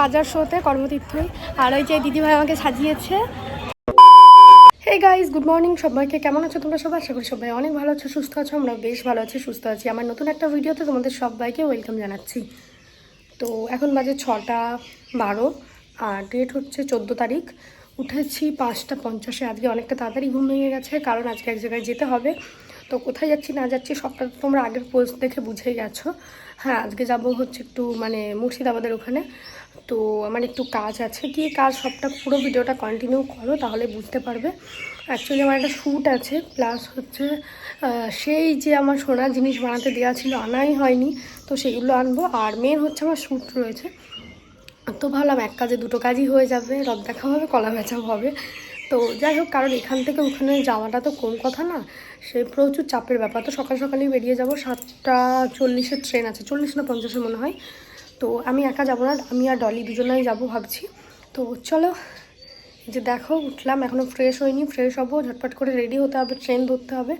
বাজার শোতে কর্মতীর্থই আর ওই যে দিদিভাই আমাকে সাজিয়েছে। হে গাইজ গুড মর্নিং সবাইকে। কেমন আছো তোমরা সবাই? আশা করি সবাই অনেক ভালো আছো, সুস্থ আছো আমরা বেশ ভালো আছি, সুস্থ আছি। আমার নতুন একটা ভিডিওতে তোমাদের সবাইকে ওয়েলকাম জানাচ্ছি। তো এখন বাজে ছটা বারো, আর ডেট হচ্ছে চোদ্দ তারিখ। উঠেছি পাঁচটা পঞ্চাশে। আজকে অনেকটা তাড়াতাড়ি ঘুম ভেঙে গেছে, কারণ আজকে এক জায়গায় যেতে হবে। তো কোথায় যাচ্ছি না যাচ্ছি সবটা তোমরা আগের পোস্ট দেখে বুঝেই গেছো। হ্যাঁ আজকে যাব হচ্ছে একটু মানে মুর্শিদাবাদের ওখানে। তো আমার একটু কাজ আছে কি কাজ সবটা পুরো ভিডিওটা কন্টিনিউ করো, তাহলে বুঝতে পারবে। অ্যাকচুয়ালি আমার একটা শ্যুট আছে প্লাস হচ্ছে সেই যে আমার সোনার জিনিস বানাতে দেওয়া ছিল, আনাই হয়নি, তো সেগুলো আনব। আর মেন হচ্ছে আমার শ্যুট রয়েছে। তো ভাবলাম এক কাজে দুটো কাজই হয়ে যাবে রদ দেখা হবে, কলা বেচাও হবে। তো যাই হোক, কারণ এখান থেকে ওখানে যাওয়াটা তো কম কথা না, সে প্রচুর চাপের ব্যাপার। তো সকাল সকালেই বেরিয়ে যাব, সাতটা চল্লিশের ট্রেন আছে, চল্লিশ না পঞ্চাশের মনে হয়। তো আমি একা যাব না, আমি আর ডলি দুজনেই যাব ভাবছি। তো চলো যে দেখো, উঠলাম এখনও ফ্রেশ হয়নি ফ্রেশ হব, ঝটপট করে রেডি হতে হবে ট্রেন ধরতে হবে।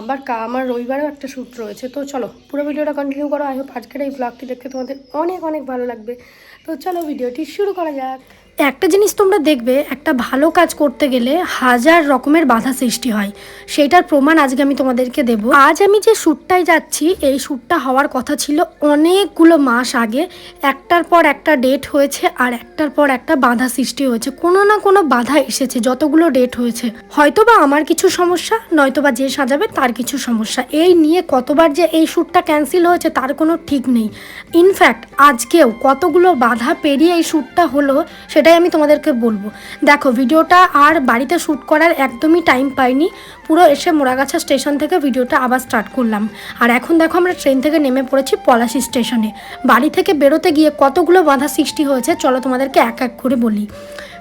আবার কা, আমার রবিবারেও একটা শ্যুট রয়েছে। তো চলো, পুরো ভিডিওটা কন্টিনিউ করো। আই হোপ আজকের এই ব্লগটি দেখতে তোমাদের অনেক অনেক ভালো লাগবে। তো চলো ভিডিওটি শুরু করা যাক। একটা জিনিস তোমরা দেখবে, একটা ভালো কাজ করতে গেলে হাজার রকমের বাধা সৃষ্টি হয়। সেটার প্রমাণ আজকে আমি তোমাদেরকে দেব। আজ আমি যে শ্যুটটায় যাচ্ছি, এই শ্যুটটা হওয়ার কথা ছিল অনেকগুলো মাস আগে। একটার পর একটা ডেট হয়েছে আর একটার পর একটা বাধা সৃষ্টি হয়েছে। কোনো না কোনো বাধা এসেছে, যতগুলো ডেট হয়েছে। হয়তো বা আমার কিছু সমস্যা নয়তো বা যে সাজাবে তার কিছু সমস্যা। এই নিয়ে কতবার যে এই শ্যুটটা ক্যান্সেল হয়েছে তার কোনো ঠিক নেই। ইনফ্যাক্ট আজকেও কতগুলো বাধা পেরিয়ে এই শ্যুটটা হলো, সেটাই আমি তোমাদেরকে বলব। দেখো, ভিডিওটা আর বাড়িতে শ্যুট করার একদমই টাইম পাইনি। পুরো এসে মোড়াগাছা স্টেশন থেকে ভিডিওটা আবার স্টার্ট করলাম। আর এখন দেখো, আমরা ট্রেন থেকে নেমে পড়েছি পলাশি স্টেশনে। বাড়ি থেকে বেরোতে গিয়ে কতগুলো বাধা সৃষ্টি হয়েছে, চলো তোমাদেরকে এক এক করে বলি।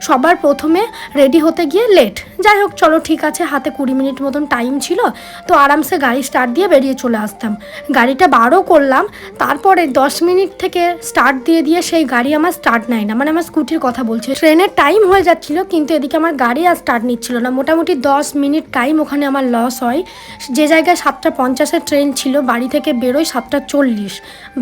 সবার প্রথমে রেডি হতে গিয়ে লেট যাই হোক চলো, ঠিক আছে, হাতে কুড়ি মিনিট মতন টাইম ছিল, তো আরামসে গাড়ি স্টার্ট দিয়ে বেরিয়ে চলে আসতাম। গাড়িটা বারও করলাম, তারপরে দশ মিনিট থেকে স্টার্ট দিয়ে দিয়ে সেই গাড়ি আমার স্টার্ট নেয় না। মানে আমার স্কুটির কথা বলছে, ট্রেনের টাইম হয়ে যাচ্ছিল, কিন্তু এদিকে আমার গাড়ি আর স্টার্ট নিচ্ছিল না। মোটামুটি দশ মিনিট টাইম ওখানে আমার লস হয়। যে জায়গায় সাতটা পঞ্চাশের ট্রেন ছিল, বাড়ি থেকে বেরোয় সাতটা চল্লিশ।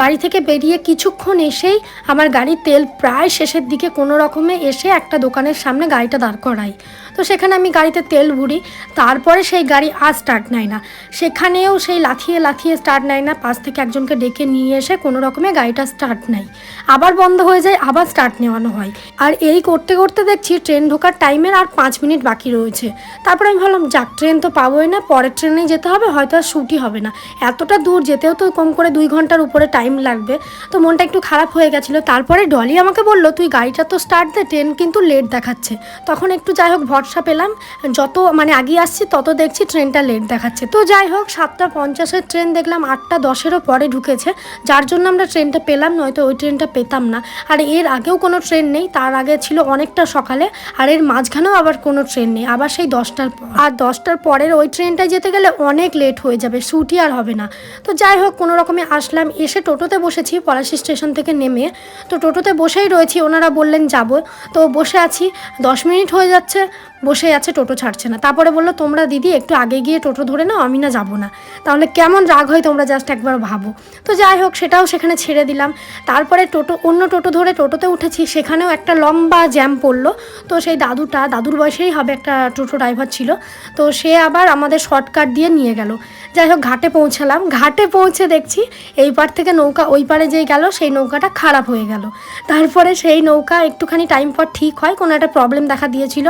বাড়ি থেকে বেরিয়ে কিছুক্ষণ এসেই আমার গাড়ির তেল প্রায় শেষের দিকে কোনো রকমে এসে একটা দোকানের সামনে গাড়িটা দাঁড় করাই তো সেখানে আমি গাড়িতে তেল ভরি। তারপরে সেই গাড়ি আর স্টার্ট নেয় না। সেখানেও সেই লাথিয়ে লাথিয়ে স্টার্ট নেয় না। পাশ থেকে একজনকে ডেকে নিয়ে এসে কোনো রকমে গাড়িটা স্টার্ট নেয়। আবার বন্ধ হয়ে যায়, আবার স্টার্ট নেওয়ানো হয়। আর এই করতে করতে দেখছি ট্রেন ঢোকার টাইমের আর পাঁচ মিনিট বাকি রয়েছে। তারপরে আমি ভাবলাম, যাক ট্রেন তো পাবোই না, পরের ট্রেনেই যেতে হবে, হয়তো আর ছুটি হবে না। এতটা দূর যেতেও তো কম করে দুই ঘণ্টার উপরে টাইম লাগবে। তো মনটা একটু খারাপ হয়ে গেছিল। তারপরে ডলি আমাকে বলল, তুই গাড়িটা তো স্টার্ট দে ট্রেন কিন্তু লেট দেখাচ্ছে। তখন একটু যাই হোক ভরসা পেলাম। যত মানে আগিয়ে আসছি, তত দেখছি ট্রেনটা লেট দেখাচ্ছে। তো যাই হোক, সাতটা পঞ্চাশের ট্রেন দেখলাম, আটটা দশেরও পরে ঢুকেছে। যার জন্য আমরা ট্রেনটা পেলাম, নয়তো ওই ট্রেনটা পেতাম না। আর এর আগেও কোনো ট্রেন নেই, তার আগে ছিল অনেকটা সকালে, আর এর মাঝখানেও আবার কোনো ট্রেন নেই, আবার সেই দশটার আর দশটার পরের ওই ট্রেনটায় যেতে গেলে অনেক লেট হয়ে যাবে, ছুটি আর হবে না। তো যাই হোক, কোনো রকমে আসলাম, এসে টোটোতে বসেছি, পলাশি স্টেশন থেকে নেমে। তো টোটোতে বসেই রয়েছি, ওনারা বললেন, যাব। তো বসে আছি, দশ মিনিট হয়ে যাচ্ছে বসে আছে, টোটো ছাড়ছে না। তারপরে বলল, তোমরা দিদি একটু আগে গিয়ে টোটো ধরে নাও, আমি না যাব না। তাহলে কেমন রাগ হয় তোমরা জাস্ট একবার ভাবো। তো যাই হোক, সেটাও সেখানে ছেড়ে দিলাম। তারপরে টোটো, অন্য টোটো ধরে টোটোতে উঠেছি, সেখানেও একটা লম্বা জ্যাম পড়ল। তো সেই দাদুটা, দাদুর বয়সেই হবে একটা টোটো ড্রাইভার ছিল। তো সে আবার আমাদের শর্টকাট দিয়ে নিয়ে গেল। যাই হোক, ঘাটে পৌঁছালাম। ঘাটে পৌঁছে দেখছি, এই পার থেকে নৌকা, ওই পারে যেই গেল, সেই নৌকাটা খারাপ হয়ে গেল। তারপরে সেই নৌকা একটুখানি টাইম পর ঠিক হয়, কোনো একটা প্রবলেম দেখা দিয়েছিল।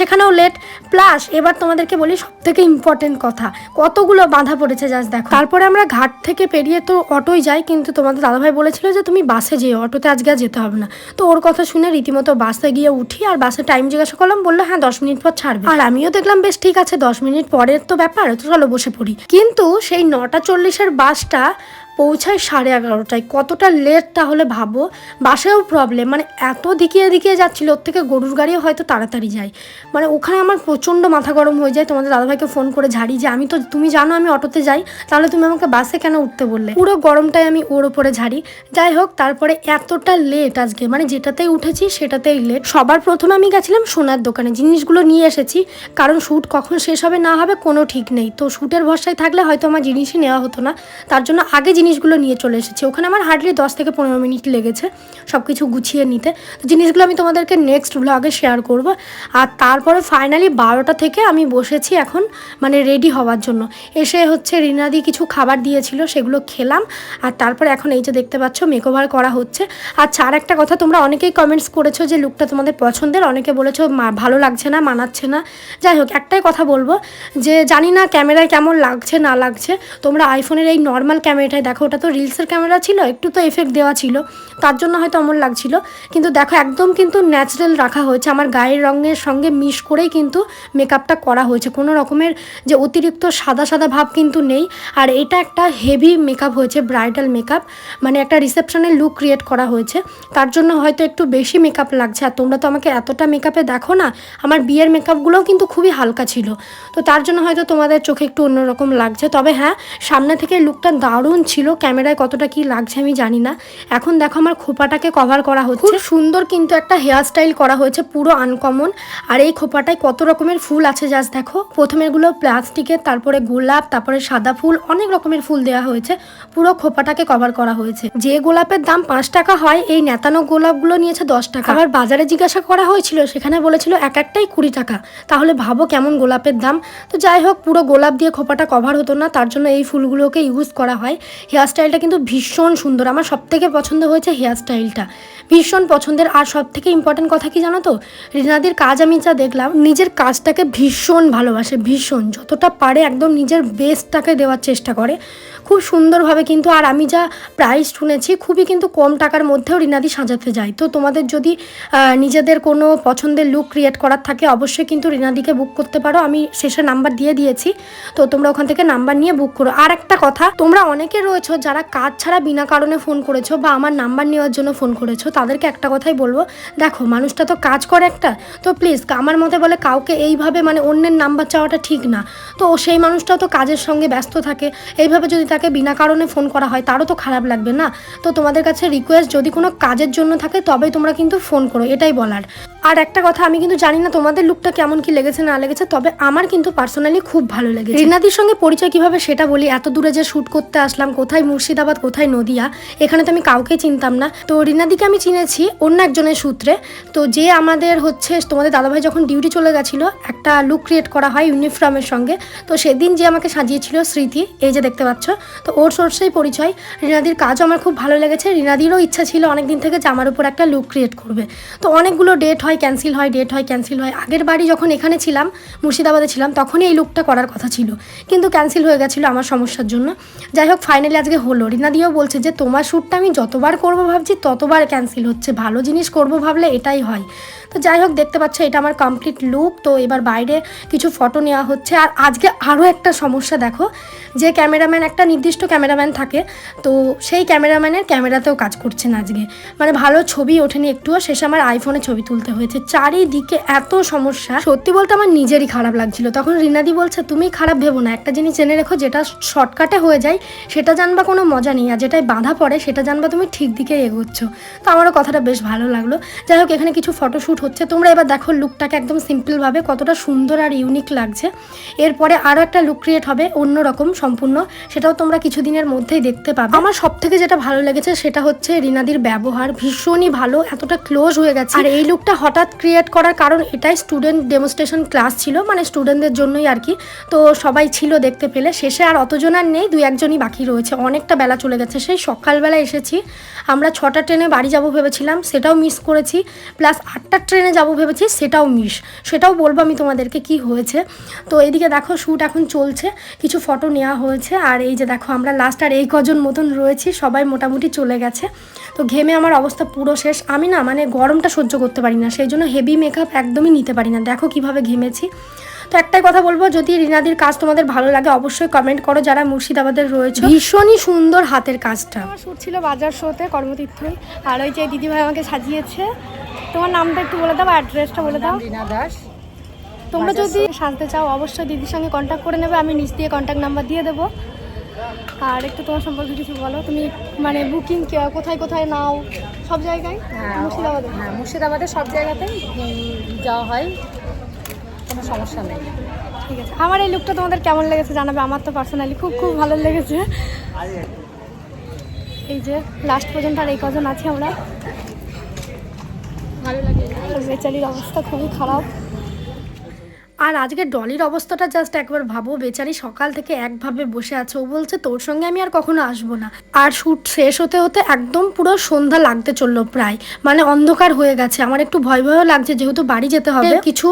সেখানেও লেট প্লাস এবার তোমাদেরকে বলি সব থেকে ইম্পর্টেন্ট কথা, কতগুলো বাধা পড়েছে জাস্ট দেখো। তারপরে আমরা ঘাট থেকে পেরিয়ে তো অটোই যাই, কিন্তু তোমাদের দাদাভাই বলেছিল যে তুমি বাসে যেও, অটোতে আজকে আর যেতে হবে না। তো ওর কথা শুনে রীতিমতো বাসে গিয়ে উঠি আর বাসে টাইম জিজ্ঞাসা করলাম, বলল হ্যাঁ দশ মিনিট পর ছাড়বে। আর আমিও দেখলাম, বেশ, ঠিক আছে, দশ মিনিট পরের তো ব্যাপার তো চলো বসে পড়ি। কিন্তু সেই নটা চল্লিশের বাসটা পৌঁছায় সাড়ে এগারোটায়। কতটা লেট তাহলে ভাবো? বাসেও প্রবলেম মানে এত দিকিয়ে দিকিয়ে যাচ্ছিল, ওর থেকে গরুর গাড়িও হয়তো তাড়াতাড়ি যায়। মানে ওখানে আমার প্রচণ্ড মাথা গরম হয়ে যায়, তোমাদের দাদাভাইকে ফোন করে ঝাড়ি যে, আমি তো, তুমি জানো আমি অটোতে যাই, তাহলে তুমি আমাকে বাসে কেন উঠতে বললে? পুরো গরমটাই আমি ওর ওপরে ঝাড়ি। যাই হোক, তারপরে এতটা লেট আজকে মানে যেটাতেই উঠেছি সেটাতেই লেট সবার প্রথমে আমি গেছিলাম সোনার দোকানে, জিনিসগুলো নিয়ে এসেছি, কারণ শ্যুট কখন শেষ হবে না হবে কোনো ঠিক নেই। তো শ্যুটের ভরসায় থাকলে হয়তো আমার জিনিসই নেওয়া হতো না, তার জন্য আগে জিনিস জিনিসগুলো নিয়ে চলে এসেছি। ওখানে আমার হার্ডলি দশ থেকে পনেরো মিনিট লেগেছে সব কিছু গুছিয়ে নিতে। তো জিনিসগুলো আমি তোমাদেরকে নেক্সট ব্লগে শেয়ার করব। আর তারপরে ফাইনালি বারোটা থেকে আমি বসেছি এখন মানে রেডি হওয়ার জন্য। এসে হচ্ছে রিনাদি কিছু খাবার দিয়েছিল, সেগুলো খেলাম। আর তারপরে এখন এই যে দেখতে পাচ্ছ মেকওভার করা হচ্ছে। আচ্ছা আর একটা কথা, তোমরা অনেকেই কমেন্টস করেছ যে লুকটা তোমাদের পছন্দের, অনেকে বলেছ ভালো লাগছে না, মানাচ্ছে না। যাই হোক, একটাই কথা বলব যে জানি না ক্যামেরায় কেমন লাগছে, না লাগছে। তোমরা আইফোনের এই নর্মাল ক্যামেরাটায় দেখো ওটা তো রিলসের ক্যামেরা ছিল, একটু তো এফেক্ট দেওয়া ছিল। তার জন্য হয়তো অমন লাগছিল। কিন্তু দেখো, একদম কিন্তু ন্যাচারাল রাখা হয়েছে। আমার গায়ের রঙের সঙ্গে মিশ করেই কিন্তু মেকআপটা করা হয়েছে। কোনো রকমের যে অতিরিক্ত সাদা সাদা ভাব কিন্তু নেই। আর এটা একটা হেভি মেকআপ হয়েছে ব্রাইডাল মেকআপ মানে একটা রিসেপশনের লুক ক্রিয়েট করা হয়েছে। তার জন্য হয়তো একটু বেশি মেকআপ লাগছে। আর তোমরা তো আমাকে এতটা মেকআপে দেখো না, আমার বিয়ের মেকআপগুলোও কিন্তু খুবই হালকা ছিল। তো তার জন্য হয়তো তোমাদের চোখে একটু অন্যরকম লাগছে। তবে হ্যাঁ সামনে থেকে লুকটা দারুণ ছিল। ক্যামেরায় কতটা কি লাগছে আমি জানি না। এখন দেখো আমার খোপাটাকে কভার করা হচ্ছে। খুব সুন্দর কিন্তু একটা হেয়ার স্টাইল করা হয়েছে, পুরো আনকমন আর এই খোপাটায় কত রকমের ফুল আছে জাস্ট দেখো। প্রথমেরগুলো প্লাস্টিকের তারপরে গোলাপ, তারপরে সাদা ফুল, অনেক রকমের ফুল দেওয়া হয়েছে। পুরো খোপাটাকে কভার করা হয়েছে। যে গোলাপের দাম পাঁচ টাকা হয়, এই নেতানো গোলাপগুলো নিয়েছে দশ টাকা। আবার বাজারে জিজ্ঞাসা করা হয়েছিল, সেখানে বলেছিল এক একটাই কুড়ি টাকা। তাহলে ভাবো কেমন গোলাপের দাম। তো যাই হোক, পুরো গোলাপ দিয়ে খোপাটা কভার হতো না, তার জন্য এই ফুলগুলোকে ইউজ করা হয়। হেয়ার স্টাইলটা কিন্তু ভীষণ সুন্দর। আমার সব থেকে পছন্দ হয়েছে হেয়ার স্টাইলটা। ভীষণ পছন্দের। আর সব থেকে ইম্পর্টেন্ট কথা কি জানো তো? রিনাদির কাজ আমি যা দেখলাম, নিজের কাজটাকে ভীষণ ভালোবাসে, ভীষণ। যতটা পারে একদম নিজের বেস্টটাকে দেওয়ার চেষ্টা করে। খুব সুন্দরভাবে কিন্তু, আর আমি যা প্রাইস শুনেছি, খুবই কিন্তু কম টাকার মধ্যেও রিনাদি সাজাতে যায়। তো তোমাদের যদি নিজেদের কোনো পছন্দের লুক ক্রিয়েট করার থাকে, অবশ্যই কিন্তু রিনাদিকে বুক করতে পারো। আমি শেষে নাম্বার দিয়ে দিয়েছি। তো তোমরা ওখান থেকে নাম্বার নিয়ে বুক করো। আর একটা কথা, তোমরা অনেকে রয়েছো যারা কাজ ছাড়া বিনা কারণে ফোন করেছ বা আমার নাম্বার নেওয়ার জন্য ফোন করেছ, তাদেরকে একটা কথাই বলব। দেখো, মানুষটা তো কাজ করে একটা। তো প্লিজ আমার মতে বলে কাউকে এইভাবে মানে অন্যের নাম্বার চাওয়াটা ঠিক না। তো সেই মানুষটাও তো কাজের সঙ্গে ব্যস্ত থাকে। এইভাবে যদি তাকে বিনা কারণে ফোন করা হয়, তারও তো খারাপ লাগবে না। তো তোমাদের কাছে রিকোয়েস্ট যদি কোনো কাজের জন্য থাকে তবে তোমরা কিন্তু ফোন করো, এটাই বলার। আর একটা কথা, আমি কিন্তু জানি না তোমাদের লুকটা কেমন কি লেগেছে, না লেগেছে, তবে আমার কিন্তু পার্সোনালি খুব ভালো লেগেছে। রিনাদির সঙ্গে পরিচয় কীভাবে সেটা বলি, এত দূরে যে শ্যুট করতে আসলাম, কোথায় মুর্শিদাবাদ, কোথায় নদিয়া, এখানে তো আমি কাউকে চিনতাম না। তো রিনাদিকে আমি চিনেছি অন্য একজনের সূত্রে। তো যে আমাদের হচ্ছে, তোমাদের দাদাভাই যখন ডিউটি চলে গেছিল, একটা লুক ক্রিয়েট করা হয় ইউনিফর্মের সঙ্গে। তো সেদিন যে আমাকে সাজিয়েছিল স্মৃতি, এই যে দেখতে পাচ্ছ, তো ওর সোর্সেই পরিচয়। রিনাদির কাজও আমার খুব ভালো লেগেছে, রিনাদিরও ইচ্ছা ছিল অনেকদিন থেকে যে আমার উপর একটা লুক ক্রিয়েট করবে। তো অনেকগুলো ডেট হয় ক্যান্সেল হয় ডেট হয় ক্যান্সেল হয়। আগের বাড়ি যখন এখানে ছিলাম, মুর্শিদাবাদে ছিলাম, তখনই এই লুকটা করার কথা ছিল। কিন্তু ক্যান্সেল হয়ে গেছিল আমার সমস্যার জন্য। যাই হোক ফাইনালি আজকে হলো। রিনাদিও বলছে যে, তোমার শ্যুটটা আমি যতবার করব ভাবছি, ততবার ক্যান্সেল হচ্ছে। ভালো জিনিস করব ভাবলে এটাই হয়। তো যাই হোক, দেখতে পাচ্ছ এটা আমার কমপ্লিট লুক তো এবার বাইরে কিছু ফটো নেওয়া হচ্ছে। আর আজকে আরও একটা সমস্যা দেখো, যে ক্যামেরাম্যান একটা নির্দিষ্ট ক্যামেরাম্যান থাকে, তো সেই ক্যামেরাম্যানের ক্যামেরাতেও কাজ করছে না আজকে। মানে ভালো ছবি ওঠেনি একটুও, শেষে আমার আইফোনে ছবি তুলতে হয়েছে। চারিদিকে এত সমস্যা। সত্যি বলতে আমার নিজেরই খারাপ লাগছিল। তখন রিনাদি বলছে, তুমি খারাপ ভেবো না। একটা জিনিস জেনে রেখো, যেটা শর্টকাটে হয়ে যায়, সেটা জানবা কোনো মজা নেই। আর যেটাই বাধা পড়ে, সেটা জানবা তুমি ঠিক দিকে এগোচ্ছ। তো আমারও কথাটা বেশ ভালো লাগল। যাই হোক, এখানে কিছু ফটোশ্যুট হচ্ছে, তোমরা এবার দেখো লুকটাকে একদম সিম্পলভাবে কতটা সুন্দর আর ইউনিক লাগছে। এরপরে আরও একটা লুক ক্রিয়েট হবে অন্য রকম সম্পূর্ণ। সেটাও তোমরা কিছুদিনের মধ্যেই দেখতে পাবে। আমার সব থেকে যেটা ভালো লেগেছে সেটা হচ্ছে রিনাদির ব্যবহার। ভীষণই ভালো, এতটা ক্লোজ হয়ে গেছে। আর এই লুকটা হঠাৎ ক্রিয়েট করার কারণ এটাই স্টুডেন্ট ডেমনস্ট্রেশন ক্লাস ছিল মানে স্টুডেন্টদের জন্যই আর কি। তো সবাই ছিল দেখতে পেলে। শেষে আর অতজন আর নেই, দুই একজনই বাকি রয়েছে। অনেকটা বেলা চলে গেছে, সেই সকালবেলা এসেছি। আমরা ছটা ট্রেনে বাড়ি যাব ভেবেছিলাম, সেটাও মিস করেছি। প্লাস আটটার ট্রেনে যাব ভেবেছি, সেটাও মিস। সেটাও বলব আমি তোমাদেরকে কি হয়েছে। তো এইদিকে দেখো শ্যুট এখন চলছে, কিছু ফটো নেওয়া হয়েছে, আর এই যে দেখো আমরা লাস্ট আর এই কজন মতন রয়েছি, সবাই মোটামুটি চলে গেছে। তো ঘেমে আমার অবস্থা পুরো শেষ। আমি না মানে গরমটা সহ্য করতে পারি না, সেই জন্য হেভি মেকআপ একদমই নিতে পারি না। দেখো কীভাবে ঘেমেছি। তো একটাই কথা বলব যদি রিনাদির কাজ তোমাদের ভালো লাগে অবশ্যই কমেন্ট করো যারা মুর্শিদাবাদের রয়েছে। ভীষণই সুন্দর হাতের কাজটা। আমার শ্যুট ছিল বাজার শোতে কর্মতীর্থই। আর ওই যে দিদিভাই আমাকে সাজিয়েছে। তোমার নামটা একটু বলে দাও অ্যাড্রেসটা বলে দাও। রীনা দাস। তোমরা যদি সাজতে চাও অবশ্যই দিদির সঙ্গে কন্ট্যাক্ট করে নেবে আমি নিচ দিয়ে কন্ট্যাক্ট নাম্বার দিয়ে দেবো। আর একটু তোমার সম্পর্কে কিছু বলো তুমি মানে বুকিং কোথায় কোথায় নাও সব জায়গায়? হ্যাঁ, মুর্শিদাবাদে? হ্যাঁ মুর্শিদাবাদের সব জায়গাতেই যাওয়া হয়। কোনো সমস্যা নেই। ঠিক আছে। আমার এই লুকটা তোমাদের কেমন লেগেছে জানাবে? আমার তো পার্সোনালি খুব খুব ভালো লেগেছে। এই যে লাস্ট পর্যন্ত আর এই কজন আছি আমরা। বেচারির অবস্থা খুবই খারাপ। আর আজকে ডলির অবস্থাটা জাস্ট একবার ভাবো বেচারি সকাল থেকে একভাবে বসে আছে। ও বলছে তোর সঙ্গে আমি আর কখনো আসব না। আর শ্যুট শেষ হতে হতে একদম পুরো সন্ধ্যা লাগতে চলল প্রায়। মানে অন্ধকার হয়ে গেছে। আমার একটু ভয় ভয়ও লাগছে যেহেতু বাড়ি যেতে হবে। কিছু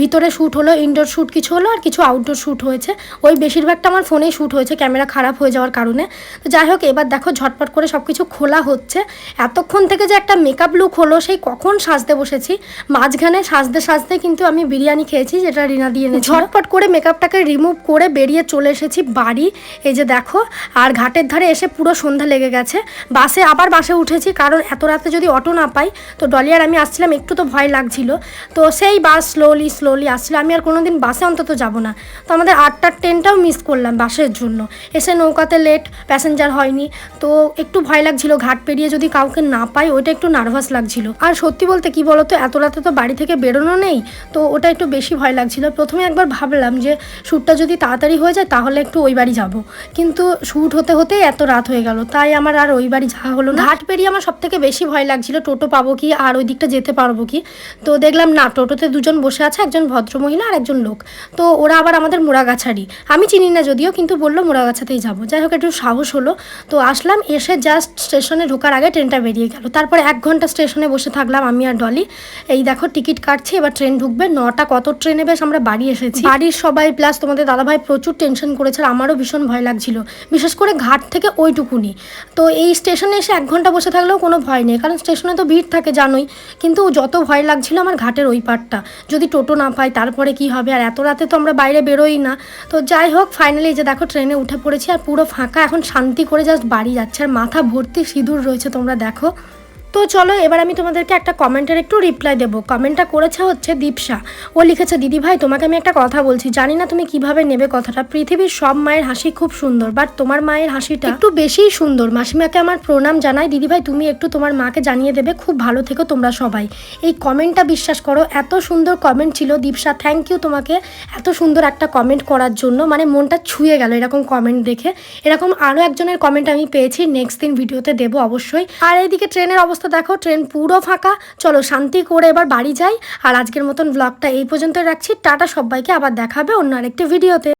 ভিতরে শ্যুট হলো ইনডোর শ্যুট কিছু হলো আর কিছু আউটডোর শ্যুট হয়েছে। ওই বেশিরভাগটা আমার ফোনেই শ্যুট হয়েছে ক্যামেরা খারাপ হয়ে যাওয়ার কারণে। তো যাই হোক এবার দেখো ঝটপট করে সব কিছু খোলা হচ্ছে। এতক্ষণ থেকে যে একটা মেকআপ লুক হলো সেই কখন সাজতে বসেছি? মাঝখানে সাজতে সাজতে কিন্তু আমি বিরিয়ানি খেয়েছি যেটা রিনা দিয়ে এনেছি ঝটপট করে মেকআপটাকে রিমুভ করে বেরিয়ে চলে এসেছি বাড়ি। এই যে দেখো, আর ঘাটের ধারে এসে পুরো সন্ধ্যা লেগে গেছে। বাসে আবার বাসে উঠেছি, কারণ এত রাতে যদি অটো না পাই, তো ডলিয়ার আমি আসছিলাম, একটু তো ভয় লাগছিল। তো সেই বাস স্লোলি স্লোলি আসছিল। আমি আর কোনোদিন বাসে অন্তত যাব না। তো আমাদের আটটার ট্রেনটাও মিস করলাম বাসের জন্য। এসে নৌকাতে লেট প্যাসেঞ্জার হয়নি। তো একটু ভয় লাগছিল, ঘাট পেরিয়ে যদি কাউকে না পাই, ওইটা একটু নার্ভাস লাগছিল। আর সত্যি বলতে কি বলতো, এত রাতে তো বাড়ি থেকে বেরোনো নেই, তো ওটা একটু বেশি ভয় লাগছিল। প্রথমে একবার ভাবলাম যে শ্যুটটা যদি তাড়াতাড়ি হয়ে যায়, তাহলে একটু ওই বাড়ি যাব। কিন্তু শ্যুট হতে হতেই এত রাত হয়ে গেল। তাই আমার আর ওই বাড়ি যাওয়া হলো না। ঘাট পেরিয়ে আমার সব থেকে বেশি ভয় লাগছিল, টোটো পাবো কি আর ওই দিকটা যেতে পারব কি? তো দেখলাম না, টোটোতে দুজন বসে আছে, একজন ভদ্রমহিলা আর একজন লোক। তো ওরা আবার আমাদের মোড়াগাছারি। আমি চিনি না যদিও, কিন্তু বলল মোড়াগাছাতেই যাব। যাই হোক, একটু সাহস হলো। তো আসলাম, এসে জাস্ট স্টেশনে ঢোকার আগে ট্রেনটা বেরিয়ে গেল। তারপর এক ঘণ্টা স্টেশনে বসে থাকলাম আমি আর ডলি। এই দেখো, টিকিট কাটছি, এবার ট্রেন ঢুকবে। নটা কত ট্রেনে বেশ আমরা বাড়ি এসেছি। বাড়ির সবাই প্লাস তোমাদের দাদাভাই প্রচুর টেনশন করেছে আর আমারও ভীষণ ভয় লাগছিল। বিশেষ করে ঘাট থেকে ওইটুকুনি। তো এই স্টেশনে এসে এক ঘণ্টা বসে থাকলেও কোনো ভয় নেই, কারণ স্টেশনে তো ভিড় থাকে জানোই। কিন্তু যত ভয় লাগছিল আমার ঘাটের ওই পারটা যদি টোটো না পাই, তারপরে কি হবে? আর এত রাতে তো আমরা বাইরে বেরোই না। তো যাই হোক ফাইনালি যে দেখো ট্রেনে উঠে পড়েছি আর পুরো ফাঁকা, এখন শান্তি করে জাস্ট বাড়ি যাচ্ছে। আর মাথা ভর্তি সিঁদুর রয়েছে, তোমরা দেখো। তো চলো, এবার আমি তোমাদেরকে একটা কমেন্টের একটু রিপ্লাই দেবো। কমেন্টটা করেছে হচ্ছে দীপসা ও লিখেছে, দিদি ভাই, তোমাকে আমি একটা কথা বলছি। জানি না তুমি কীভাবে নেবে কথাটা। পৃথিবীর সব মায়ের হাসি খুব সুন্দর বাট তোমার মায়ের হাসিটা একটু বেশিই সুন্দর। মাসিমাকে আমার প্রণাম জানাই। দিদি ভাই, তুমি একটু তোমার মাকে জানিয়ে দেবে। খুব ভালো থেকো তোমরা সবাই। এই কমেন্টটা বিশ্বাস করো, এত সুন্দর কমেন্ট ছিল দীপসা থ্যাংক ইউ তোমাকে এত সুন্দর একটা কমেন্ট করার জন্য। মানে মনটা ছুঁয়ে গেল এরকম কমেন্ট দেখে। এরকম আরও একজনের কমেন্ট আমি পেয়েছি। নেক্সট দিন ভিডিওতে দেবো অবশ্যই। আর এইদিকে ট্রেনের অবস্থা দেখো ট্রেন পুরো ফাঁকা। চলো শান্তি করে এবার বাড়ি যাই। আর আজকের মতন ব্লগটা এই পর্যন্ত রাখছি। টাটা সবাইকে, আবার দেখাবে অন্য আরেকটি ভিডিওতে